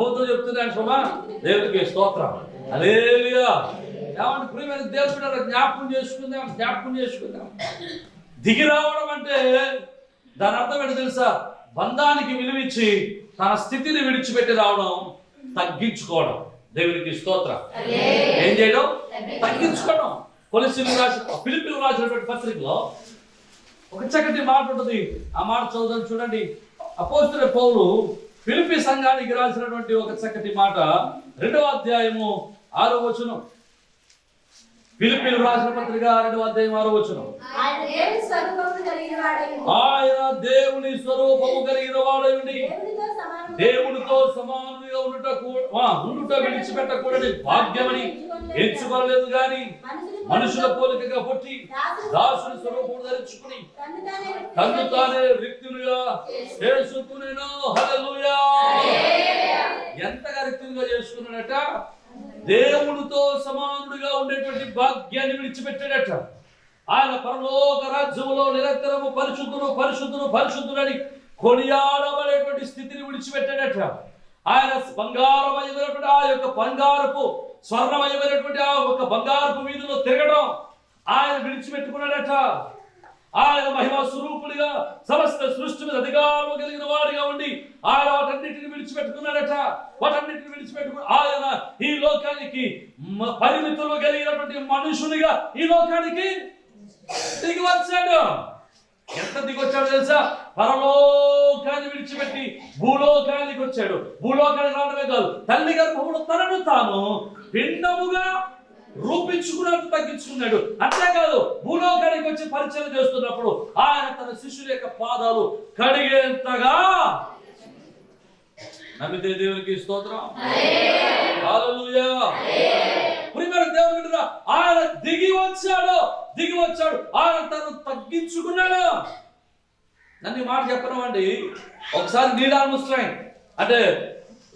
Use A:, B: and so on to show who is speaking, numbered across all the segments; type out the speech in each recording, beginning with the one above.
A: అనుభవంతో చెప్తున్నాను సుమా దేవుడికి స్తోత్రం. అలేలుయా ఏమంటే ప్రియమైన దేవుడు జ్ఞాపకం చేసుకుందాం జ్ఞాపకం చేసుకుందాం. దిగి రావడం అంటే దాని అర్థం ఏంటో తెలుసా? బంధానికి విలువిచ్చి తన స్థితిని విడిచిపెట్టి రావడం తగ్గించుకోవడం. దేవునికి స్తోత్రం. ఏం చేయడం? తగ్గించుకోవడం. కొలిసిలు రాసి పిలిపిలు రాసినటువంటి పత్రికలో ఒక చక్కటి మాట ఉంటుంది. ఆ మాట చదువుదాం చూడండి. అపోస్తుల పౌలు పిలిపి సంఘానికి రాసినటువంటి ఒక చక్కటి మాట రెండవ అధ్యాయము ఆరో వచనం. పిలిపిలు రాసిన పత్రిక రెండవ అధ్యాయం ఆరో వచనం.
B: ఆయన దేవుని
A: స్వరూపము కలిగిన వాడయుండి
B: దేవునితో
A: దేవునితో సమానుడిగా ఉండుట ఉండుట విడిచిపెట్టకూడని భాగ్యమని ఎంచుకోలేదు గాని
B: మనుషులు
A: పోలికగా పుట్టి దాసుని స్వరూపము ధరించుకుని
B: తానే
A: తను రిక్తులుగా చేసుకునేను. ఎంతగా రిక్తులుగా చేసుకున్నాడట? దేవుడితో సమానుడిగా ఉండేటువంటి భాగ్యాన్ని విడిచిపెట్టాడట. ఆయన పరలోక రాజ్యములో నిరంతరము పరిశుద్ధుడు పరిశుద్ధుడు పరిశుద్ధుడని కొనియాడమనేటువంటి స్థితిని విడిచిపెట్టాడట. ఆయన బంగారమయమైనటువంటి ఆ యొక్క బంగారపు స్వర్ణమయమైనటువంటి ఆ యొక్క బంగారపు వీధిలో తిరగడం ఆయన విడిచిపెట్టుకున్నాడట. ఆయన మహిమ స్వరూపుడిగా సమస్త సృష్టి మీద అధికారం కలిగిన వాడిగా ఉండి ఆయన వాటన్నిటిని విడిచిపెట్టుకున్నాడట. వాటన్నిటిని విడిచిపెట్టుకుని ఆయన ఈ లోకానికి పరిమితులు కలిగినటువంటి మనుషునిగా ఈ లోకానికి దిగి వచ్చాడు ఎంత దిగొచ్చాడు తెలుసా? పరలోకాన్ని విడిచిపెట్టి భూలోకానికి వచ్చాడు. భూలోకానికి రావడమే కాదు తల్లి గర్భముడు తనను తాను భిన్నముగా రూపించుకున్నట్టు తగ్గించుకున్నాడు. అంతేకాదు భూలోకానికి వచ్చి పరిచయం చేస్తున్నప్పుడు ఆయన తన శిష్యుల యొక్క పాదాలు కడిగేంతగా నమ్మితే దేవునికి స్తోత్రం. ప్రియమైన దేవుడు ఆయన దిగి వచ్చాడు దిగి వచ్చాడు. ఆయన తను తగ్గించుకున్నాడు. నన్ను మాట చెప్పనమండి ఒకసారి నీలార్మస్ట్రాంగ్ అంటే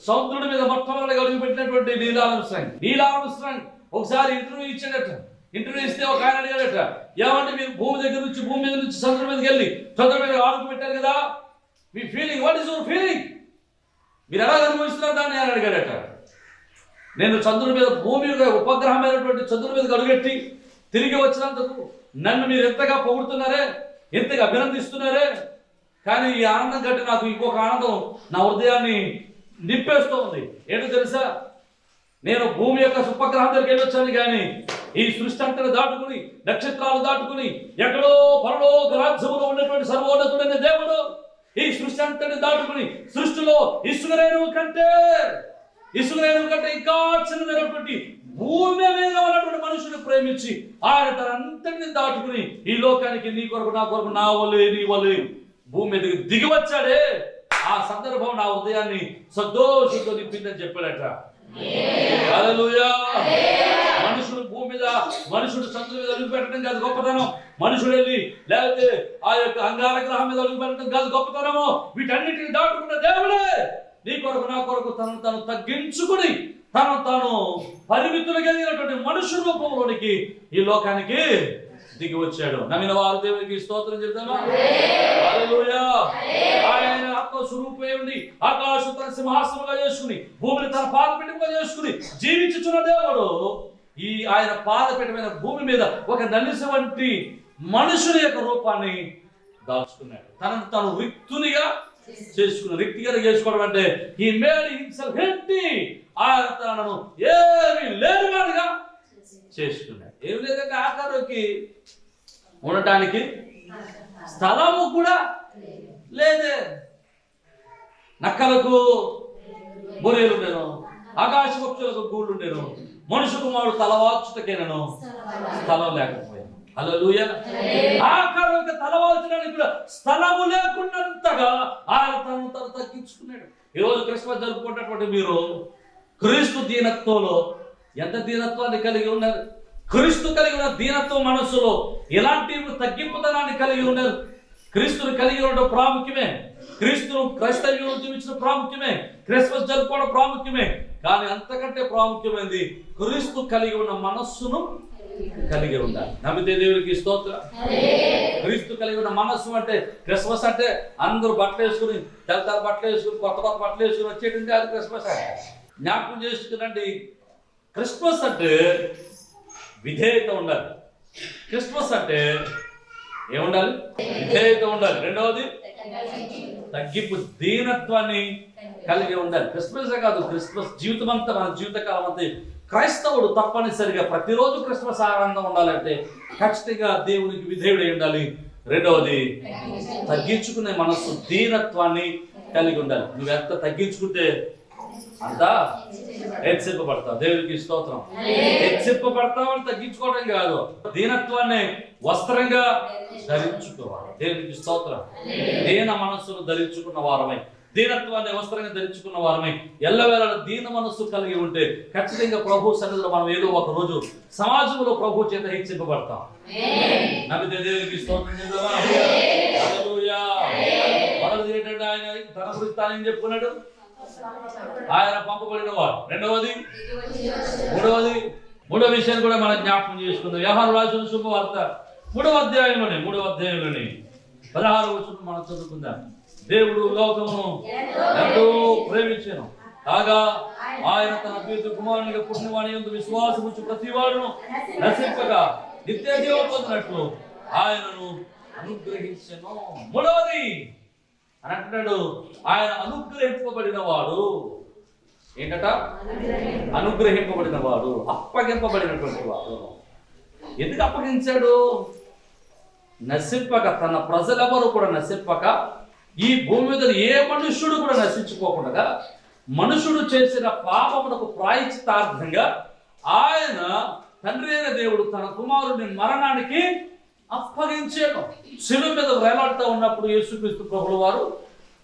A: సముద్రుడి మీద మొట్టమొదటి అడుగు పెట్టినటువంటి నీలార్మస్ట్రాంగ్ నీలార్మస్ట్రాంగ్ ఒకసారి ఇంటర్వ్యూ ఇచ్చాడట. ఇంటర్వ్యూ ఇస్తే ఒక ఆయన అడిగాడట ఏమంటే మీరు భూమి దగ్గర నుంచి భూమి మీద నుంచి సముద్రం మీదకి వెళ్ళి చంద్రుడి మీద అడుగు పెట్టారు కదా. మీ feeling what is your feeling మీరు ఎలా అనుభవిస్తున్నారు దాన్ని ఆయన అడిగాడట. నేను చంద్రుని మీద భూమి యొక్క ఉపగ్రహమైనటువంటి చంద్రుని మీద అడుగెట్టి తిరిగి వచ్చినందుకు నన్ను మీరు ఎంతగా పొగుడుతున్నారే ఎంతగా అభినందిస్తున్నారే? కానీ ఈ ఆనందం కంటే నాకు ఇంకొక ఆనందం నా హృదయాన్ని నింపేస్తూ ఉంది ఏంటో తెలుసా? నేను భూమి యొక్క ఉపగ్రహం దగ్గరికి వెళ్ళొచ్చాను కానీ ఈ సృష్టి అంతని దాటుకుని నక్షత్రాలు దాటుకుని ఎక్కడో పరలోక రాజ్యములో ఉన్నటువంటి సర్వోన్నతుడైన దేవుడు ఈ సృష్టి అంతని దాటుకుని సృష్టిలో ఇసుకరేణువు కంటే ఇసుకరేణువు కంటే ఇంకా చిన్నదైనటువంటి భూమి మీద ఉన్నటువంటి మనుషుని ప్రేమించి ఆయన తన అంతటిని దాటుకుని ఈ లోకానికి నీ కొరకు నా కొరకు నా వలే నీ వలే భూమి మీదకి దిగి వచ్చాడే. ఆ సందర్భం నా హృదయాన్ని సంతోషంతో నింపిందని చెప్పాడట. మనుషుడు భూమి మీద మనుషుడు చంద్రుడి మీద అడుగు పెట్టడం కాదు గొప్పతనం. మనుషుడు వెళ్ళి లేకపోతే ఆ యొక్క అంగార గ్రహం మీద అడుగు పెట్టడం కాదు గొప్పతనము. వీటన్నిటిని దాటుకున్న దేవుడే. నీ కొరకు నా కొరకు తను తను తగ్గించుకుని తను తాను పరిమితులు కలిగినటువంటి మనుషుల రూపంలోనికి ఈ లోకానికి దిగి వచ్చాడు. నమ్మిన వారు దేవునికి స్తోత్రం చెప్తామా ఆయన ఆత్మ ఉండి ఆకాశం తన సింహాసనంగా చేసుకుని భూమిని తన పాదపీఠంగా చేసుకుని జీవించుచున్న దేవుడు ఈ ఆయన పాదపీఠమైన భూమి మీద ఒక నలిసి వంటి మనుషుల యొక్క రూపాన్ని దాచుకున్నాడు. తనను తాను రిక్తునిగా చేసుకున్న రిక్తిగా చేసుకోవడం అంటే ఈ మేడ్ హిమ్సెల్ఫ్ హెట్టి ఆయన ఏమి లేని లేనివాడిగా చేసుకున్నాడు. ఏమి లేదంటే ఆకారోకి ఉండటానికి స్థలము కూడా లేదే. నక్కలకు బొరేలు నేను ఆకాశ పక్షులకు గూళ్ళు నేను మనుషు కుమారుడు తలవాచుటకేనను స్థలం లేకపోయాను హల్లెలూయ. ఆకారం తలవాల్చడానికి కూడా స్థలము లేకున్నంతగా ఆయన తను తను తగ్గించుకున్నాడు. ఈరోజు క్రిస్మస్ జరుపుకున్నటువంటి మీరు క్రీస్తు దీనత్వంలో ఎంత దీనత్వాన్ని కలిగి ఉన్నారు? క్రీస్తు కలిగి ఉన్న దీనత్వం మనస్సులో ఎలాంటి తగ్గింపుతనాన్ని కలిగి ఉన్నారు? క్రీస్తుని కలిగి ఉండడం ప్రాముఖ్యమే. క్రీస్తును క్రైస్తవ్యం ప్రాముఖ్యమే. క్రిస్మస్ జరుపుకోవడం ప్రాముఖ్యమే. కానీ అంతకంటే ప్రాముఖ్యమైనది క్రీస్తు కలిగి ఉన్న మనస్సును కలిగి ఉండాలి నమ్మితే దేవునికి స్తోత్రం. క్రీస్తు కలిగి ఉన్న మనస్సు అంటే క్రిస్మస్ అంటే అందరూ బట్టలు వేసుకుని తెల్లతారు బట్టలు వేసుకుని కొత్త కొత్త బట్టలు వేసుకుని వచ్చేయడం అది క్రిస్మస్ అంటే. జ్ఞాపకం చేసుకునండి క్రిస్మస్ అంటే విధేయత ఉండాలి. క్రిస్మస్ అంటే ఏముండాలి? విధేయత ఉండాలి. రెండవది తగ్గింపు దీనత్వాన్ని కలిగి ఉండాలి. క్రిస్మస్ కాదు క్రిస్మస్ జీవితం అంతా మన జీవితకాలం అంతా క్రైస్తవుడు తప్పనిసరిగా ప్రతిరోజు క్రిస్మస్ ఆనందం ఉండాలంటే ఖచ్చితంగా దేవునికి విధేయుడై ఉండాలి. రెండవది తగ్గించుకునే మనస్సు దీనత్వాన్ని కలిగి ఉండాలి. నువ్వు ఎంత తగ్గించుకుంటే అంతా హెచ్చింపబడతావు దేవునికి స్తోత్రం. హెచ్చింపబడతావని తగ్గించుకోవడం కాదు. దీనత్వాన్ని వస్త్రంగా ధరించుకోవాలి. దేవునికి స్తోత్రం. దీన మనస్సును ధరించుకున్న వారమై. దీనత్వాన్ని వస్త్రంగా ధరించుకున్న వారమై. ఎల్లవేళ దీన మనస్సు కలిగి ఉంటే ఖచ్చితంగా ప్రభు సన్నిధిలో మనం ఏదో ఒక రోజు సమాజంలో ప్రభు చేత హెచ్చింపబడతాం. నమ్మితే దేవునికి స్తోత్రం చేద్దామా హల్లెలూయా. మొదటిది ఏంటంటే ఆయన తన గురించి తాను చెప్పుకున్నాడు? ఆయన పంపబడిన వాడు రెండవది మూడవది మూడవ విషయాన్ని కూడా మనం జ్ఞాపకం చేసుకుందాం. వ్యవహార రాసిన శుభవార్త మూడవ అధ్యాయంలోనే మూడవ అధ్యాయంలోనే పదహారు వచ్చిన మనం చదువుకుందాం. దేవుడు లోకమును ఎంతో ప్రేమించాను. కాగా ఆయన తన ప్రీతి కుమారునిగా పుట్టినవాని యందు విశ్వాసం ఉంచి ప్రతి వాడును నశింపగా నిత్య జీవం పొందినట్లు ఆయనను అనుగ్రహించను. మూడవది అని అంటున్నాడు ఆయన అనుగ్రహింపబడిన వాడు. ఏంటట? అనుగ్రహింపబడిన వాడు అప్పగింపబడినటువంటి వాడు. ఎందుకు అప్పగించాడు? నశింపక తన ప్రజలెవరు కూడా నశింపక ఈ భూమి మీద ఏ మనుష్యుడు కూడా నశించుకోకుండా మనుషుడు చేసిన పాపమునకు ప్రాయచితార్థంగా ఆయన తండ్రి అయిన దేవుడు తన కుమారుని మరణానికి అప్పగించాడు శిలువ మీద వేలాడుతూ ఉన్నప్పుడు యేసుక్రీస్తు ప్రభుల వారు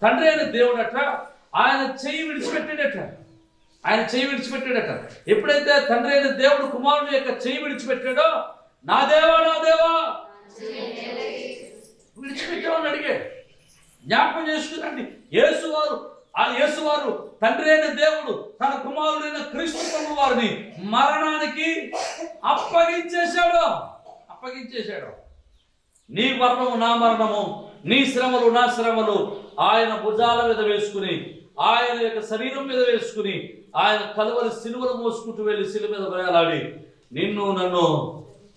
A: తండ్రి అయిన దేవుడట ఆయన చెయ్యి విడిచిపెట్టాడట. ఆయన చెయ్యి విడిచిపెట్టాడట. ఎప్పుడైతే తండ్రి అయిన దేవుడు కుమారుని యొక్క చెయ్యి విడిచిపెట్టాడో నా దేవా నా దేవా విడిచిపెట్టామని అడిగాడు. జ్ఞాపకం చేసుకురండి యేసువారు ఆ యేసువారు తండ్రి అయిన దేవుడు తన కుమారుడైన క్రీస్తు ప్రభు వారిని మరణానికి అప్పగించేశాడు. అప్పగించేశాడు. నీ మరణము నా మరణము నీ శ్రమలు నా శ్రమలు. ఆయన భుజాల మీద వేసుకుని ఆయన యొక్క శరీరం మీద వేసుకుని ఆయన కలువరి సిలువలు మోసుకుంటూ వెళ్ళి సిలువ మీద వేలాడి నిన్ను నన్ను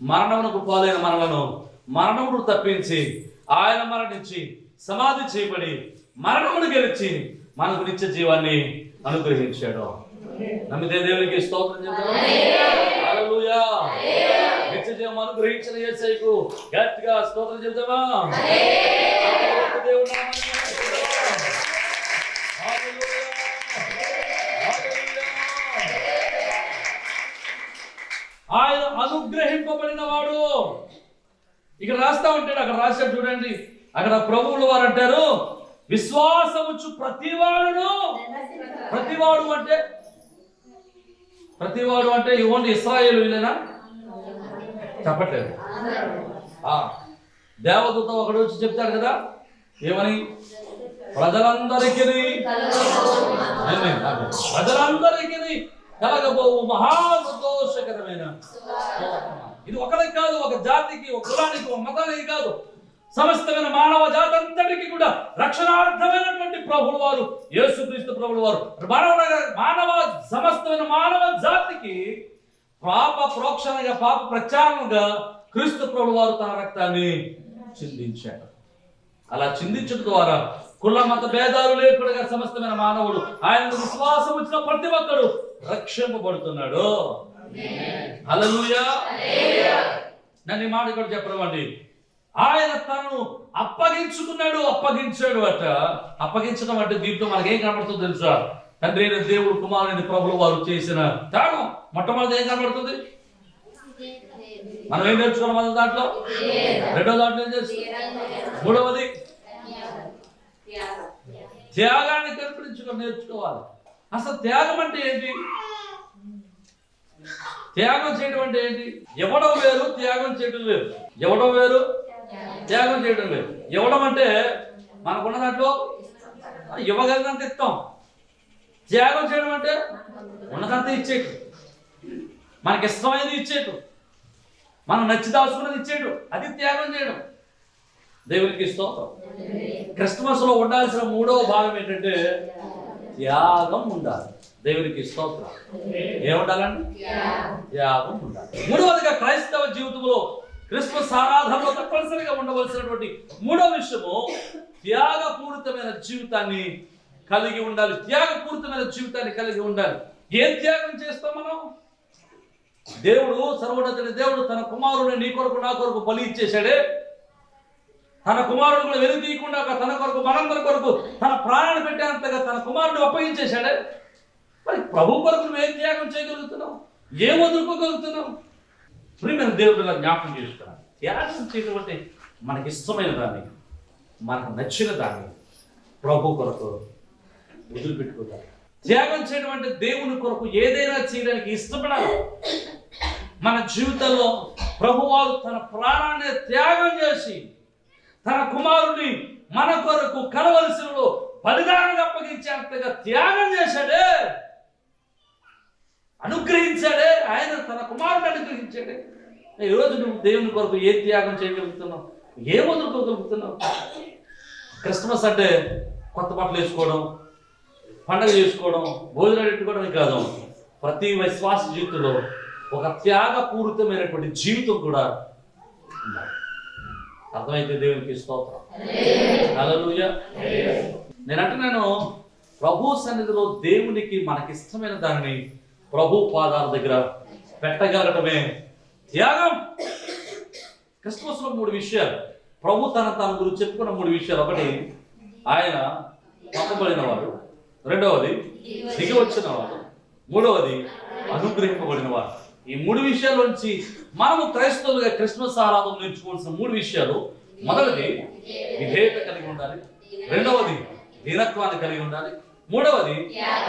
A: మరణమునకు పాలైన మనలను మరణమును తప్పించి ఆయన మరణించి సమాధి చేయబడి మరణమును గెలిచి మనకు నిత్య జీవాన్ని అనుగ్రహించాడు. నమ్మితే దేవునికి స్తోత్రం చెప్తాను నిత్య జీవం అనుగ్రహించిన యేసయ్యకు గట్టిగా స్తోత్రం చెప్తామా? ఆయన అనుగ్రహింపబడిన వాడు. ఇక్కడ రాస్తా ఉంటాడు అక్కడ రాశాడు చూడండి. అక్కడ ప్రభువులు వారు అంటారు విశ్వాసముచ్చు ప్రతివాడును. ప్రతివాడు అంటే ప్రతివాడు అంటే ఇవ్వండి ఇస్రాయేల్ వీళ్ళేనా? చెప్పట్లేదు. దేవదూత ఒకడు వచ్చి చెప్తాడు కదా ఏమని? ప్రజలందరికీ ప్రజలందరికీ కలగబోవు మహా సంతోషకరమైన ఇది ఒకరికి కాదు ఒక జాతికి ఒక కులానికి ఒక మతానికి కాదు. సమస్తమైన మానవ జాతి అంతటికి కూడా రక్షణార్థమైనటువంటి ప్రభులు వారు యేసుక్రీస్తు ప్రభులు వారు. మానవ మానవ సమస్తమైన మానవ జాతికి పాప ప్రోక్షణగా పాప ప్రచారంగా క్రీస్తు ప్రభు వారు తన రక్తాన్ని చిందించాడు అలా చిందించడం ద్వారా కుల మత భేదాలు లేకుండా సమస్తమైన మానవుడు ఆయన విశ్వాసం వచ్చిన ప్రతి ఒక్కడు రక్షింపబడుతున్నాడు. హల్లెలూయా. నన్ను మాట కూడా చెప్పడమండి ఆయన తనను అప్పగించుకున్నాడు అప్పగించాడు అట. అప్పగించడం అంటే దీంట్లో మనకేం కనబడుతుంది తెలుసా? తండ్రి అయిన దేవుడు కుమారుని ప్రభులు వారు చేసిన త్యాగం. మొట్టమొదటి ఏం కనబడుతుంది? మనం ఏం నేర్చుకున్నాం మొదటి దాంట్లో? రెండో దాంట్లో ఏం చేస్తాం మూడవది? త్యాగాన్ని కల్పించుకొని నేర్చుకోవాలి. అసలు త్యాగం అంటే ఏంటి? త్యాగం చేయడం అంటే ఏంటి? ఇవ్వడం వేరు త్యాగం చేయడం వేరు. ఇవ్వడం వేరు త్యాగం చేయడం వేరు ఇవ్వడం అంటే మనకున్న దాంట్లో ఇవ్వగలిగినంత ఇస్తాం. త్యాగం చేయడం అంటే ఉన్నదంతా ఇచ్చేటు మనకి ఇష్టమైనది ఇచ్చేటు మనం నచ్చి దాచుకున్నది ఇచ్చేయడం అది త్యాగం చేయడం. దేవునికి స్తోత్రం. క్రిస్మస్లో ఉండాల్సిన మూడవ భాగం ఏంటంటే త్యాగం ఉండాలి. దేవునికి స్తోత్రం. ఏముండాలండి? త్యాగం ఉండాలి. మూడవదిగా క్రైస్తవ జీవితంలో క్రిస్మస్ ఆరాధనలో తప్పనిసరిగా ఉండవలసినటువంటి మూడవ విషయము త్యాగపూరితమైన జీవితాన్ని కలిగి ఉండాలి. త్యాగపూరితమైన జీవితాన్ని కలిగి ఉండాలి. ఏం త్యాగం చేస్తాం మనం? దేవుడు సర్వోన్నతుని దేవుడు తన కుమారుని నీ కొరకు నా కొరకు బలి ఇచ్చేశాడే. తన కుమారుడు కూడా వెలు తీయకుండా తన కొరకు మనందరి కొరకు తన ప్రాణాన్ని పెట్టేంతగా తన కుమారుడు అప్పగించేశాడే. మరి ప్రభు కొరకు నువ్వు ఏం త్యాగం చేయగలుగుతున్నావు? ఏం వదులుకోగలుగుతున్నావు? ప్రియమైన దేవుడు జ్ఞాపకం చేసుకున్నాను త్యాగం చేయడం అంటే మనకి ఇష్టమైన దాన్ని మనకు నచ్చిన దాన్ని ప్రభు కొరకు వదిలిపెట్టుకుంటారు త్యాగం చేయడం దేవుని కొరకు ఏదైనా చేయడానికి ఇష్టపడాలి. మన జీవితంలో ప్రభువారు తన ప్రాణాన్ని త్యాగం చేసి తన కుమారుని మన కొరకు కలవలసిలో బలిదానం అప్పగించేంతగా త్యాగం చేశాడే. అనుగ్రహించాడే ఆయన తన కుమారుడు అనుగ్రహించాడే. ఈరోజు నువ్వు దేవుని కొరకు ఏ త్యాగం చేయగలుగుతున్నావు? ఏ వదులుకోగలుగుతున్నావు క్రిస్మస్ అంటే కొత్త బట్టలు వేసుకోవడం పండగ చేసుకోవడం భోజనాలు పెట్టుకోవడమే కాదు. ప్రతి విశ్వాస జీవితంలో ఒక త్యాగపూరితమైనటువంటి జీవితం కూడా అర్థమైతే దేవునికి స్తోత్రం. హల్లెలూయా. నేను అంటున్నాను ప్రభు సన్నిధిలో దేవునికి మనకిష్టమైన దానిని ప్రభు పాదాల దగ్గర పెట్టగలగటమే త్యాగం. క్రిస్మస్లో మూడు విషయాలు. ప్రభు తన తన గురించి చెప్పుకున్న మూడు విషయాలు ఒకటి ఆయన పంపబడిన వాడు రెండవది దిగి వచ్చిన వాడు మూడవది అనుగ్రహింపబడిన వాడు ఈ మూడు విషయాల నుంచి మనము క్రైస్తవులుగా క్రిస్మస్ ఆరాధన నేర్చుకోవాల్సిన మూడు విషయాలు. మొదటిది విధేయత కలిగి ఉండాలి. రెండవది దీనత్వాన్ని కలిగి ఉండాలి. మూడవది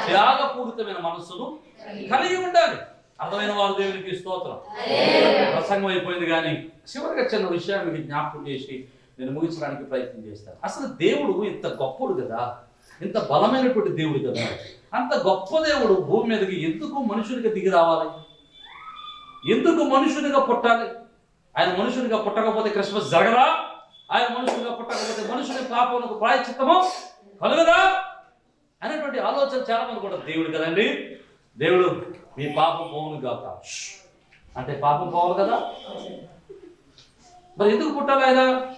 A: త్యాగపూరితమైన మనస్సును కలిగి ఉండాలి. అర్థమైన వారు దేవునికి స్తోత్రం. ప్రసంగం అయిపోయింది కానీ చివరిగా చిన్న విషయాన్ని మీకు జ్ఞాపకం చేసి నేను ముగించడానికి ప్రయత్నం చేస్తాను. అసలు దేవుడు ఇంత గొప్పడు కదా? ఇంత బలమైనటువంటి దేవుడు కదా? అంత గొప్ప దేవుడు భూమి మీదకి ఎందుకు మనుషుడిగా దిగి రావాలి? ఎందుకు మనుషునిగా పుట్టాలి? ఆయన మనుషునిగా పుట్టకపోతే క్రిస్మస్ జరగదా? ఆయన మనుషునిగా పుట్టకపోతే మనుషుని పాపములకు ప్రాయచిత్తము కలుగదా? అనేటువంటి ఆలోచన చాలా మంది కూడా దేవుడు కదండి? దేవుడు మీ పాపం పోవును కాక అంటే పాపం పోవాలి కదా? మరి ఎందుకు పుట్టాలి ఆయన?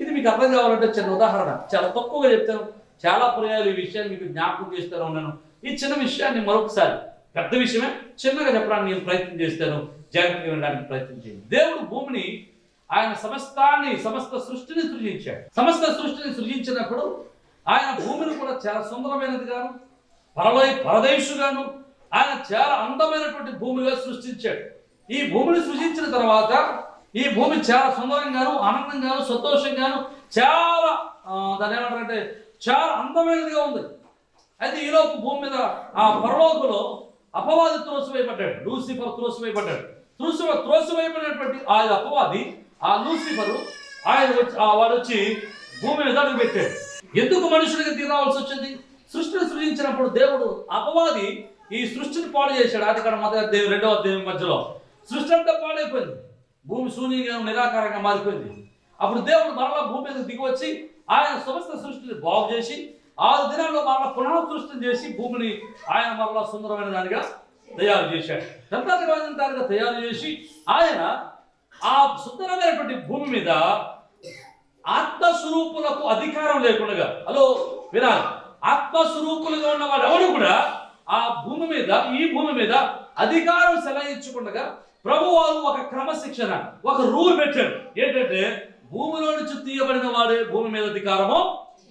A: ఇది మీకు అర్థం కావాలంటే చిన్న ఉదాహరణ. చాలా తక్కువగా చెప్తాను. చాలా పర్యాలు ఈ విషయాన్ని మీకు జ్ఞాపకం చేస్తాను ఉన్నాను. ఈ చిన్న విషయాన్ని మరొకసారి పెద్ద విషయమే చిన్నగా చెప్పడానికి నేను ప్రయత్నం చేస్తాను. జాగ్రత్తగా వినడానికి ప్రయత్నం చేయండి. దేవుడు భూమిని ఆయన సమస్తాన్ని సమస్త సృష్టిని సృజించాడు. సమస్త సృష్టిని సృజించినప్పుడు ఆయన భూమిని కూడా చాలా సుందరమైనది గాను పరలోయ పరదేశుగాను ఆయన చాలా అందమైనటువంటి భూమిగా సృష్టించాడు. ఈ భూమిని సృష్టించిన తర్వాత ఈ భూమి చాలా సుందరంగాను ఆనందంగాను సంతోషంగాను చాలా దాని ఏమంటారంటే చాలా అందమైనదిగా ఉంది. అయితే ఈలోపు భూమి మీద ఆ పరలోకంలో అపవాది త్రోసివేయబడ్డాడు లూసిఫర్ త్రోసివేయబడ్డాడు. త్రోసి త్రోసివేయబడినటువంటి ఆ అపవాది ఆ లూసిఫరు ఆయన వచ్చి ఆ వాడు వచ్చి భూమి మీద అడుగు పెట్టాడు ఎందుకు మనుషుడికి దిగరావాల్సి వచ్చింది? సృష్టిని సృజించినప్పుడు దేవుడు అపవాది ఈ సృష్టిని పాడు చేశాడు. అది ఇక్కడ మొదటి దేవుడు రెండవ దేవుని మధ్యలో. సృష్టి అంతా పాడైపోయింది. భూమి శూన్యంగా నిరాకారంగా మారిపోయింది. అప్పుడు దేవుడు మరలా భూమి మీద దిగి వచ్చి ఆయన సమస్త సృష్టిని బాగు చేసి ఆరు దినాల్లో మరలా పునః సృష్టిని చేసి భూమిని ఆయన మరలా సుందరమైన దానిగా తయారు చేశాడు. గంటాధిపతిని దానిగా తయారు చేసి ఆయన ఆ సుందరమైనటువంటి భూమి మీద ఆత్మస్వరూపులకు అధికారం లేకుండా హలో వినా ఆత్మస్వరూపులుగా ఉన్న వాడు ఎవడు కూడా ఆ భూమి మీద ఈ భూమి మీద అధికారం సెలయించకుండా ప్రభు వారు ఒక క్రమశిక్షణ ఒక రూల్ పెట్టాడు ఏంటంటే భూమిలో నుంచి తీయబడిన వాడే భూమి మీద అధికారము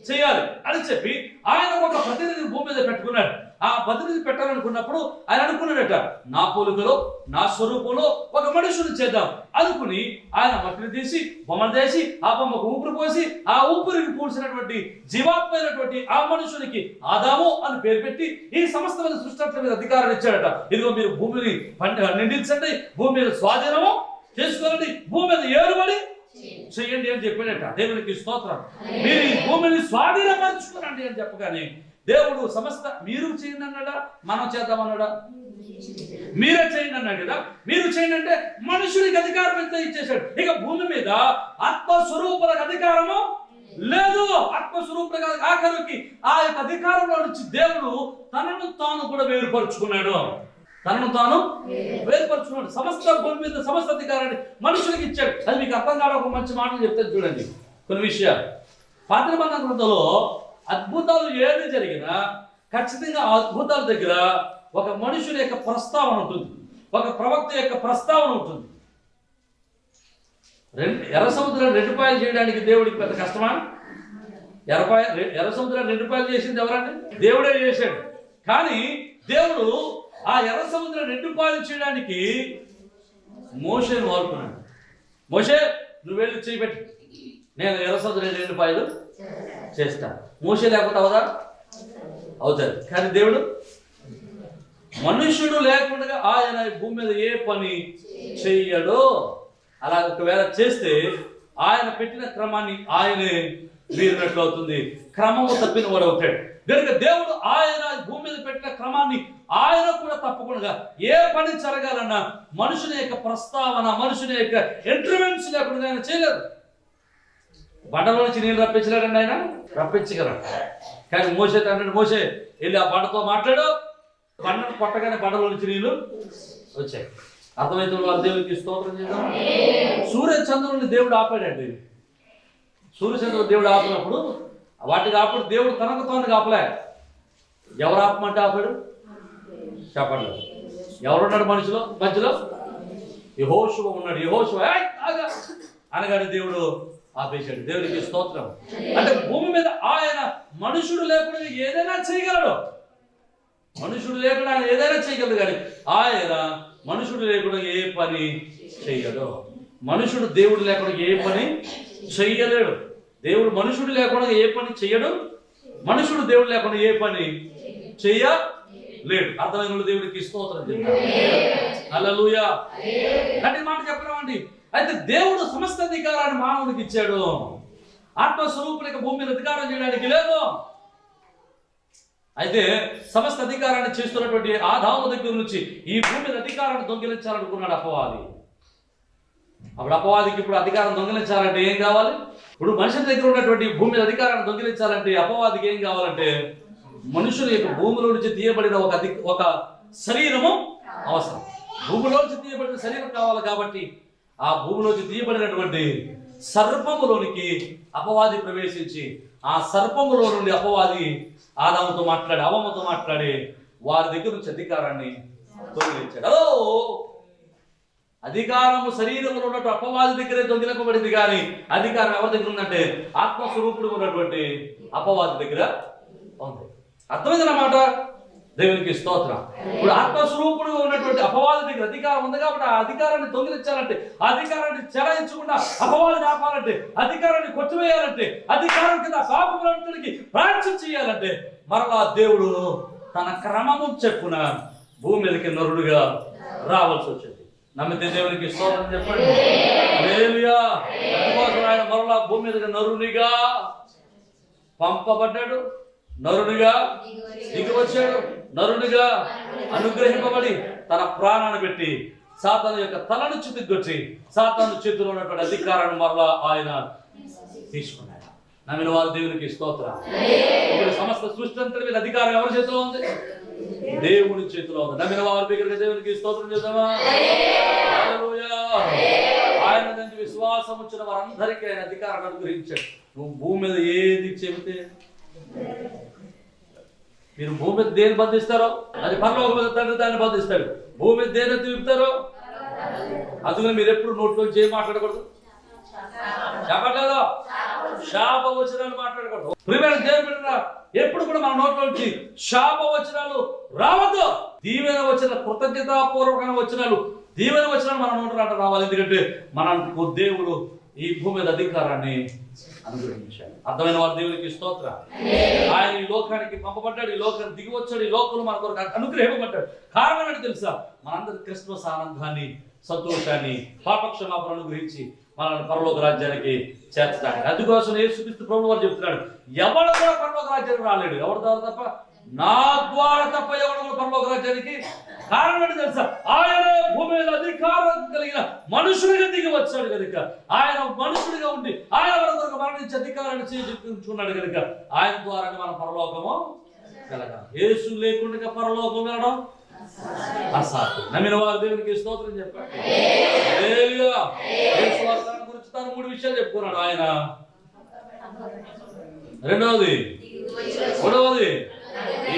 A: చేయాలి అని చెప్పి ఆయన ఒక ప్రతినిధిని భూమి మీద పెట్టుకున్నాడు. ఆ ప్రతినిధి పెట్టాలనుకున్నప్పుడు ఆయన అనుకున్నాడట నా పోలికలో నా స్వరూపంలో ఒక మనుషుని చేద్దాం అనుకుని ఆయన మట్టిని తీసి బొమ్మను తీసి ఆ బొమ్మకు ఊపిరి పోసి ఆ ఊపిరికి పూడ్చినటువంటి జీవాత్మైనటువంటి ఆ మనుషునికి ఆదాము అని పేరు పెట్టి ఈ సమస్తమైన సృష్టి మీద అధికారం ఇచ్చాడట. ఇదిగో మీరు భూమిని నిండించండి భూమి మీద స్వాధీనము చేసుకోండి భూమి మీద ఏరుబడి చెయ్యండి అని చెప్పాడట. దేవునికి స్తోత్రం. మీరు ఈ భూమిని స్వాధీనపరచుకోరండి అని చెప్పగానే దేవుడు సమస్త మీరు చేయండి అన్నాడా? మనం చేద్దామన్నాడా మీరే చేయండి అన్నాడు కదా? మీరు చేయండి అంటే మనుషుడికి అధికారం ఎంత ఇచ్చేశాడు? ఇక భూమి మీద ఆత్మస్వరూపులకు అధికారము లేదు. ఆత్మస్వరూపుల ఆఖరికి ఆ యొక్క అధికారంలో నుంచి దేవుడు తనను తాను కూడా వేరుపరుచుకున్నాడు. తనను తాను వేరుపరుచుకున్నాడు. సమస్త భూమి మీద సమస్త అధికారాన్ని మనుషులకు ఇచ్చాడు. అది మీకు అర్థం కావడం ఒక మంచి మాటలు చెప్తాను చూడండి. కొన్ని విషయాలు. పాత్ర నిబంధన గ్రంథంలో అద్భుతాలు ఏది జరిగినా ఖచ్చితంగా ఆ అద్భుతాల దగ్గర ఒక మనుషుని యొక్క ప్రస్తావన ఉంటుంది. ఒక ప్రవక్త యొక్క ప్రస్తావన ఉంటుంది. రెండు ఎర్ర సముద్రం రెండు పాయలు చేయడానికి దేవుడికి పెద్ద కష్టమా? ఎర్రపాయ ఎర్ర సముద్రం రెండు పాయలు చేసింది ఎవరండి? దేవుడే చేశాడు. కానీ దేవుడు ఆ ఎర్ర సముద్రం రెండు పాయలు చేయడానికి మోషేను వాడుకున్నాడు. మోషే నువ్వు వెళ్ళి చేయబెట్టి నేను ఎర్ర సముద్రం రెండు పాయలు చేస్తాను మోసే లేకుండా అవుదా అవుతారు. కానీ దేవుడు? మనుష్యుడు లేకుండా ఆయన భూమి మీద ఏ పని చెయ్యడో? అలా ఒకవేళ చేస్తే ఆయన పెట్టిన క్రమాన్ని ఆయనే మీరినట్లు అవుతుంది. క్రమము తప్పిన వాడు అవుతాడు. కనుక దేవుడు ఆయన భూమి మీద పెట్టిన క్రమాన్ని ఆయన కూడా తప్పకుండా ఏ పని జరగాలన్నా మనుషుని యొక్క ప్రస్తావన మనుషుని యొక్క ఇంటర్వెన్స్ లేకుండా ఆయన చేయలేదు బండల నుంచి నీళ్ళు రప్పించలేడండి ఆయన? రప్పించగలడు. కానీ మోసే తండ్రి మోసే వెళ్ళి ఆ బండతో మాట్లాడు. బండను కొట్టగానే బండలో నుంచి నీళ్ళు వచ్చాయి. అర్థమైతే వాళ్ళ దేవునికి స్తోత్రం చేద్దాం. సూర్యచంద్రుని దేవుడు ఆపాడండి. సూర్య చంద్రుడు దేవుడు ఆపినప్పుడు వాటికి ఆపడు దేవుడు తనకు తాను ఆపలే. ఎవరు ఆపమంటే ఆపాడు? చెప్పండి. ఎవరున్నాడు మనిషిలో? మధ్యలో? యహోశివ ఉన్నాడు. యహోశివ అనగాడు దేవుడు ఆపేశాడు. దేవుడికి స్తోత్రం. అంటే భూమి మీద ఆయన మనుషుడు లేకుండా ఏదైనా చేయగలడు. మనుషుడు లేకుండా ఆయన ఏదైనా చేయగలడు కానీ ఆయన మనుషుడు లేకుండా ఏ పని చెయ్యడు మనుషుడు దేవుడు లేకుండా ఏ పని చెయ్యలేడు దేవుడు మనుషుడు లేకుండా ఏ పని చెయ్యడు మనుషుడు దేవుడు లేకుండా ఏ పని చెయ్యలేడు అర్థమైన వాళ్ళు దేవుడికి స్తోత్రం చెప్తారు హల్లెలూయా అంటే మాట చెప్పరామండి అయితే దేవుడు సమస్త అధికారాన్ని మానవుడికి ఇచ్చాడు. ఆత్మస్వరూపులకు భూమి మీద అధికారం చేయడానికి లేదు. అయితే సమస్త అధికారాన్ని చేస్తున్నటువంటి ఆదాము దగ్గర నుంచి ఈ భూమి మీద అధికారాన్ని దొంగిలించాలనుకున్నాడు అపవాది. అప్పుడు అపవాదికి ఇప్పుడు అధికారం దొంగిలించాలంటే ఏం కావాలి? ఇప్పుడు మనిషి దగ్గర ఉన్నటువంటి భూమి మీద అధికారాన్ని దొంగిలించాలంటే అపవాదికి ఏం కావాలంటే మనుషుల యొక్క భూమిలో నుంచి తీయబడిన ఒక ఒక శరీరము అవసరం. భూమిలో నుంచి తీయబడిన శరీరం కావాలి కాబట్టి ఆ భూమిలోంచి తీయబడినటువంటి సర్పములోనికి అపవాది ప్రవేశించి ఆ సర్పములో నుండి అపవాది ఆదాముతో మాట్లాడి అవమతో మాట్లాడి వారి దగ్గర నుంచి అధికారాన్ని తొలగించాడు. అధికారము శరీరంలో ఉన్నట్టు అపవాది దగ్గరే దొంగిలకబడింది కానీ అధికారం ఎవరి దగ్గర ఉందంటే ఆత్మస్వరూపుడు ఉన్నటువంటి అపవాది దగ్గర ఉంది. అర్థమైంది దేవునికి స్తోత్రం. ఇప్పుడు ఆత్మస్వరూపుడు ఉన్నటువంటి అపవాది దగ్గర అధికారం ఉంది కాబట్టి ఆ అధికారాన్ని ఆ అధికారాన్ని చెలాయించకుండా అపవాదిని ఆపాలంటే అధికారాన్ని కొట్టివేయాలంటే అధికారం కింద పాపములంతటికి ప్రార్థన చేయాలంటే మరలా దేవుడు తన క్రమము చెప్పున భూమి మీదకి నరుడుగా రావాల్సి వచ్చింది. నమ్మితే దేవునికి స్తోత్రం చెప్పండి. ఆయన మరలా భూమి మీదకి నరునిగా పంపబడ్డాడు. నరునిగా దిగి వచ్చాడు నరునిగా అనుగ్రహింపబడి. తన ప్రాణాన్ని పెట్టి సాతాను యొక్క తలను చితిగొచ్చి సాతాను చేతిలో ఉన్నటువంటి అధికారాన్ని మరలా ఆయన తీసుకున్నాడు. నమ్మిన వారు దేవునికి స్తోత్రం. సమస్త సృష్టి అంతటి మీద అధికారం ఎవరి చేతిలో ఉంది? దేవుని చేతిలో ఉంది. నమ్మిన వారి దగ్గరికి దేవునికి స్తోత్రం చేద్దామా. ఆయన విశ్వాసం వచ్చిన వారందరికీ ఆయన అధికారాన్ని అనుగ్రహించాడు. నువ్వు భూమి మీద ఏది చెబితే మీరు భూమి మీద దేని బంధిస్తారో? అది పరలోక మీద తండ్రి దాన్ని బంధిస్తాడు. భూమి మీద దేని తిప్పుతారో? అందుకని మీరు ఎప్పుడు నోట్లో ఏం మాట్లాడకూడదు. చెప్పట్లేదా? శాప వచనాలు మాట్లాడకూడదు. ప్రియమైన దేవుని ఎప్పుడు కూడా మన నోట్లో నుంచి శాప వచనాలు రావద్దు. దీవెన వచ్చిన కృతజ్ఞతాపూర్వకమైన వచనాలు దీవెన వచనాలు మన నోట రావాలి. ఎందుకంటే మనకు దేవుడు ఈ భూమి మీద అధికారాన్ని అనుగ్రహించాడు అర్థమైన వారి దేవునికి స్తోత్ర. ఆయన ఈ లోకానికి పంపబడ్డాడు ఈ లోకానికి దిగి వచ్చాడు ఈ లోకంలో మన కొరకు అనుగ్రహింపబడ్డాడు. కారణం ఏంటి తెలుసా? మనందరి క్రిస్మస్ ఆనందాన్ని సంతోషాన్ని పాపక్షమాపణ అనుగ్రహించి మనల్ని పరలోక రాజ్యానికి చేర్చడానికి. అందుకోసం యేసుక్రీస్తు ప్రభు వారు చెప్తున్నాడు ఎవడు కూడా పరలోక రాజ్యానికి రాలేడు. ఎవరి ద్వారా తప్ప నా ద్వారా తప్ప ఎవరు పరలోక రాజ్యానికి కారణం ఏంటి తెలుసా? ఆయన భూమి మీద అధికారం కలిగిన మనుషుడిగా దిగి వచ్చాడు కనుక. ఆయన మనుషుడిగా ఉండి ఆయన మన కొరకు మరణించి అధికారాన్ని చేయించుకున్నాడు కనుక. ఆయన ద్వారా మన పరలోకము కలగాలి యేసు లేకుండా పరలోకం వెళ్ళడం అసాధ్యం. నమ్మిన వారు దేవునికి స్తోత్రం చెప్పాడు. తన గురించి తాను మూడు విషయాలు చెప్పుకున్నాడు. ఆయన రెండవది మూడవది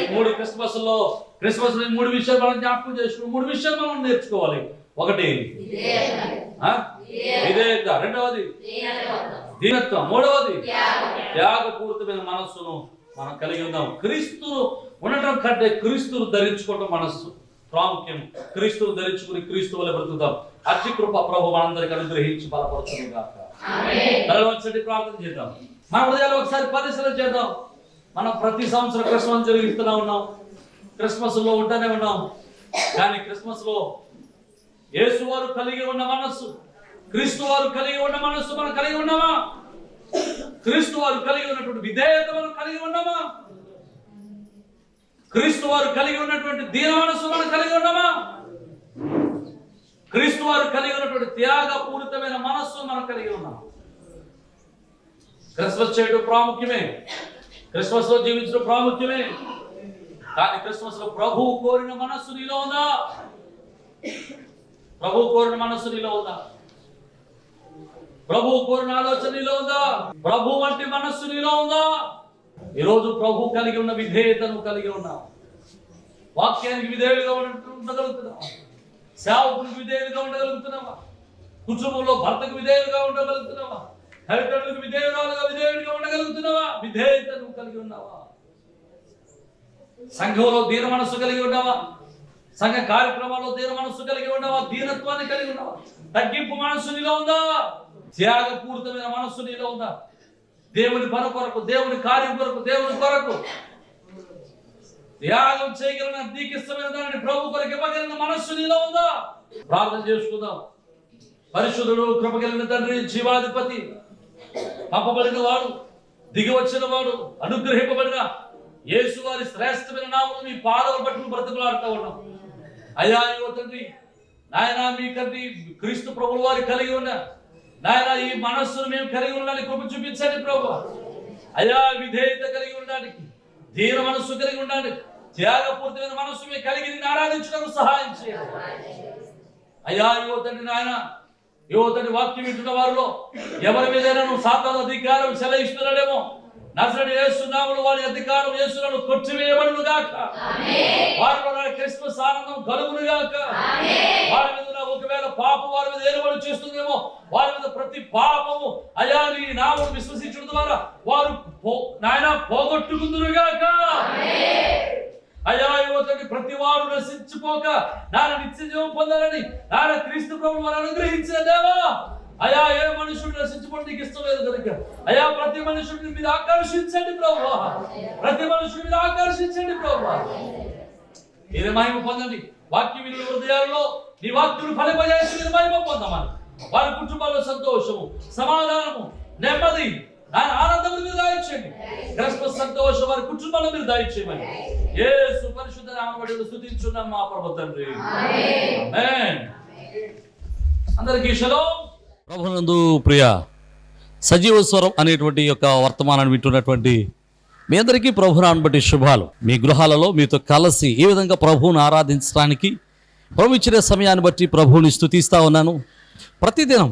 A: ఈ మూడు క్రిస్మస్లో క్రిస్మస్లో మూడు విషయాలు మనం జ్ఞాపకం చేసుకుని మూడు విషయాలు మనం నేర్చుకోవాలి. ఒకటి? విధేయత. రెండవది దీనత్వం. మూడవది త్యాగపూరితమైన మనస్సును మనం కలిగి ఉందాం. క్రీస్తు ఉండటం కంటే క్రీస్తును ధరించుకోవటం మనస్సు ప్రాముఖ్యం. క్రీస్తును ధరించుకుని క్రీస్తు వల్ల బ్రతుకుతాం అతి కృప ప్రభు మనందరికి అనుగ్రహించి బలపరచును గాక. తలవంచండి ప్రార్థన చేద్దాం. మన హృదయాలు ఒకసారి పరిశీలన చేద్దాం. మనం ప్రతి సంవత్సరం క్రిస్మస్ జరిగిస్తూనే ఉన్నాం. క్రిస్మస్లో ఉంటూనే ఉన్నాం. కానీ క్రిస్మస్లో యేసు వారు కలిగి ఉన్న మనస్సు క్రీస్తు వారు కలిగి ఉన్న మనస్సు మనం కలిగి ఉన్నామా? క్రీస్తు వారు కలిగి ఉన్నటువంటి విధేయత మనం కలిగి ఉన్నామా? క్రీస్తు వారు కలిగి ఉన్నటువంటి దీన మనస్సు మనం కలిగి ఉన్నామా? క్రీస్తు వారు కలిగి ఉన్నటువంటి త్యాగపూరితమైన మనస్సు మనం కలిగి ఉన్నాం క్రిస్మస్ చేయడం ప్రాముఖ్యమే. క్రిస్మస్లో జీవించడం ప్రాముఖ్యమే. కానీ క్రిస్మస్లో ప్రభువు కోరిన మనస్సు నీలో ఉందా? ప్రభు కోరిన మనస్సు నీలో ఉందా? ప్రభు కోరిన ఆలోచన నీలో ఉందా? ప్రభు వంటి మనస్సు నీలో ఉందా? ఈరోజు ప్రభు కలిగి ఉన్న విధేయతను కలిగి ఉన్నావు వాక్యానికి విధేయులుగా ఉండగలుగుతున్నావా సేవకునికి విధేయులుగా ఉండగలుగుతున్నావా? కుటుంబంలో భర్తకు విధేయులుగా ఉండగలుగుతున్నావా? తల్లిదండ్రులకు విధేయురాలుగా విధేయుడిగా ఉండగలుగుతున్నావా? విధేయతను కలిగి ఉన్నావా? సంఘంలో దీన మనస్సు కలిగి ఉన్నావా? సంఘ కార్యక్రమాల్లో దీన మనస్సు కలిగి ఉన్నావా? దీనత్వాన్ని కలిగి ఉన్నావా? తగ్గింపు మనస్సు నీలో ఉందా? త్యాగపూరితమైన మనస్సు నీలో ఉందా? దేవుని పని కొరకు దేవుని కార్యం కొరకు దేవుని కొరకు త్యాగం చేయగలిగిన నీకు ఇష్టమైన దానిని ప్రభు కొరకు ఇవ్వగలిగిన మనస్సు నీలో ఉందా? ప్రార్థన చేసుకుందాం. పరిశుద్ధుడు కృపగలిగిన తండ్రి జీవాధిపతి పంపబడిన వాడు దిగి వచ్చిన వాడు అనుగ్రహింపబడిన యేసు వారి శ్రేష్టమైన నామను మీ పాదవ పట్టుకుని బ్రతుకులాడుతూ ఉన్నాం. అయ్యా యువ తండ్రి నాయన మీ తండ్రి క్రీస్తు ప్రభుల వారి కలిగి ఉన్న నాయన ఈ మనస్సును మేము కలిగి ఉండడానికి కృప చూపించండి ప్రభు. అయ్యా విధేయత కలిగి ఉండడానికి దీన మనస్సు కలిగి ఉండడానికి త్యాగపూర్తమైన మనస్సు మేము కలిగి ఆరాధించడానికి సహాయం చేయండి. అయ్యా యువ తండ్రి నాయన యువ తండ్రి వాక్యం వింటున్న వారిలో ఎవరి మీదైనా నువ్వు సాతాను అధికారం సెలవిస్తున్నాడేమో నసరని వేస్తున్నాములు వారి అధికారం వేస్తున్నాడు కొట్టివేయబడును గాక. వారిలో నా క్రిస్మస్ ఆనందం కలుగును గాక. వారి మీద ఒకవేళ పాపం వారి మీద ఏలుబడి చేస్తుందేమో? వారి మీద ప్రతి పాపము అయా నీ నామం విశ్వసించడం ద్వారా వారు నాయన పోగొట్టుకుందురు గాక. అయ్యా యువతకి ప్రతి వారు నశించిపోక నాన్న నిత్య జీవం పొందాలని నాన్న క్రీస్తు ప్రభు వారు అనుగ్రహించిన దేవా అయా ఏ మనుషుడు నశించుకోవడం నీకు ఇష్టం లేదు కనుక? అయా ప్రతి మనుషుడిని మీద ఆకర్షించండి ప్రభు ప్రతి మనుషుడి మీద ఆకర్షించండి ప్రభు మీరే మహిమ పొందండి. వాక్య విలువ హృదయాల్లో నీ వాక్యులు ఫలిపజేసి మీరు మహిమ పొందమని. వారి కుటుంబాల్లో సంతోషము సమాధానము నెమ్మది ఆయన ఆనందం మీరు దాయిచ్చేయండి క్రిస్మస్ సంతోష వారి కుటుంబాలను మీరు దాయిచ్చేయమని యేసు పరిశుద్ధ నామబడి స్థుతించున్నాం మా ప్రభు తండ్రి. అందరికీ షలోం.
C: ప్రభునందు ప్రియ సజీవ స్వరం అనేటువంటి యొక్క వర్తమానాన్ని వింటున్నటువంటి మీ అందరికీ ప్రభునాన్ని బట్టి శుభాలు. మీ గృహాలలో మీతో కలిసి ఏ విధంగా ప్రభువును ఆరాధించడానికి ప్రభు ఇచ్చిన సమయాన్ని బట్టి ప్రభువుని స్థుతిస్తూ ఉన్నాను. ప్రతిదినం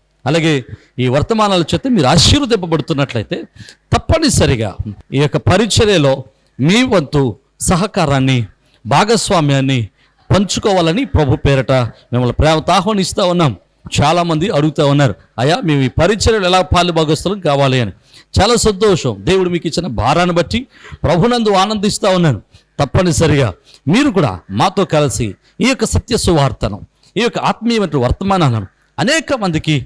C: అలాగే ఈ వర్తమానాల చేత మీరు ఆశీర్వదింపబడుతున్నట్లయితే తప్పనిసరిగా ఈ యొక్క పరిచర్యలో మీ వంతు సహకారాన్ని భాగస్వామ్యాన్ని పంచుకోవాలని ప్రభు పేరట మిమ్మల్ని ప్రేమతో ఆహ్వానిస్తూ ఉన్నాం. చాలామంది అడుగుతూ ఉన్నారు అయ్యా మేము ఈ పరిచర్యలు ఎలా పాలు భాగస్థలం కావాలి అని.
A: చాలా సంతోషం. దేవుడు మీకు ఇచ్చిన భారాన్ని బట్టి ప్రభునందు ఆనందిస్తూ ఉన్నాను. తప్పనిసరిగా మీరు కూడా మాతో కలిసి ఈ యొక్క సత్య సువార్తను ఈ యొక్క ఆత్మీయమైన వర్తమానాలను అనేక మందికి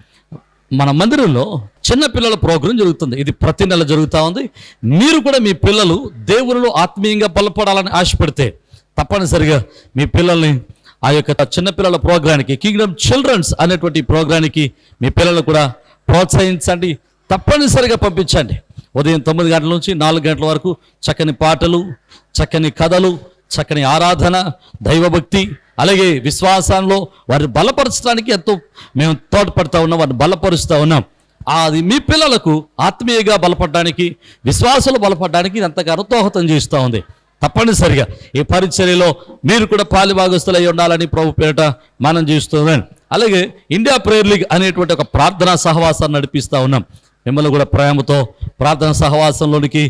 A: మన మందిరంలో చిన్న పిల్లల ప్రోగ్రాం జరుగుతుంది. ఇది ప్రతి నెల జరుగుతూ ఉంది. మీరు కూడా మీ పిల్లలు దేవునిలో ఆత్మీయంగా బలపడాలని ఆశపడితే తప్పనిసరిగా మీ పిల్లల్ని ఆ యొక్క చిన్నపిల్లల ప్రోగ్రానికి కింగ్డమ్ చిల్డ్రన్స్ అనేటువంటి ప్రోగ్రానికి మీ పిల్లలు కూడా ప్రోత్సహించండి. తప్పనిసరిగా పంపించండి. ఉదయం తొమ్మిది గంటల నుంచి నాలుగు గంటల వరకు చక్కని పాటలు చక్కని కథలు చక్కని ఆరాధన దైవభక్తి అలాగే విశ్వాసంలో వారిని బలపరచడానికి ఎంతో మేము తోడ్పడతా ఉన్నాం వారిని బలపరుస్తూ ఉన్నాం. అది మీ పిల్లలకు ఆత్మీయంగా బలపడడానికి విశ్వాసాలు బలపడడానికి ఎంతగానో దోహదం చేస్తూ ఉంది. తప్పనిసరిగా ఈ పరిచర్యలో మీరు కూడా పాలిభాగస్తులై ఉండాలని ప్రభు పేరిట మనం చేస్తున్నాం. అలాగే ఇండియా ప్రేయర్ లీగ్ అనేటువంటి ఒక ప్రార్థనా సహవాసాన్ని నడిపిస్తూ ఉన్నాం. మిమ్మల్ని కూడా ప్రేమతో ప్రార్థన సహవాసంలోనికి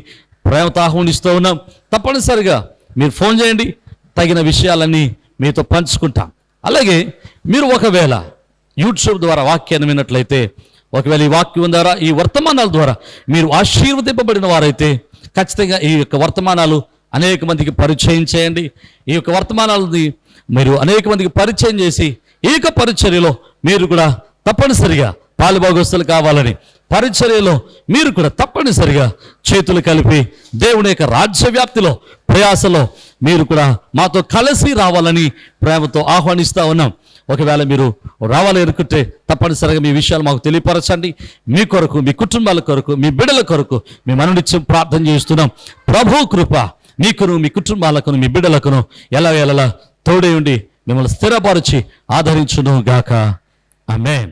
A: ప్రేమతో ఆహ్వానిస్తూ ఉన్నాం. తప్పనిసరిగా మీరు ఫోన్ చేయండి. తగిన విషయాలన్నీ మీతో పంచుకుంటాం. అలాగే మీరు ఒకవేళ యూట్యూబ్ ద్వారా వాక్యాన్ని విన్నట్లయితే ఒకవేళ ఈ వాక్యం ద్వారా ఈ వర్తమానాల ద్వారా మీరు ఆశీర్వదింపబడిన వారైతే ఖచ్చితంగా ఈ యొక్క వర్తమానాలు అనేక మందికి పరిచయం చేయండి. ఈ యొక్క వర్తమానాలని మీరు అనేక మందికి పరిచయం చేసి ఈ యొక్క పరిచర్యలో మీరు కూడా తప్పనిసరిగా పాలుభాగస్తులు కావాలని పరిచర్యలో మీరు కూడా తప్పనిసరిగా చేతులు కలిపి దేవుని యొక్క రాజ్య వ్యాప్తిలో ప్రయాసలో మీరు కూడా మాతో కలిసి రావాలని ప్రేమతో ఆహ్వానిస్తూ ఉన్నాం. ఒకవేళ మీరు రావాలి అనుకుంటే తప్పనిసరిగా మీ విషయాలు మాకు తెలియపరచండి. మీ కొరకు మీ కుటుంబాల కొరకు మీ బిడ్డల కొరకు మేము అనునిత్యం ప్రార్థన చేస్తున్నాం ప్రభు కృప మీకును మీ కుటుంబాలకును మీ బిడ్డలకును ఎలా ఎలా తోడే ఉండి మిమ్మల్ని స్థిరపరిచి ఆదరించును గాక. ఆమేన్.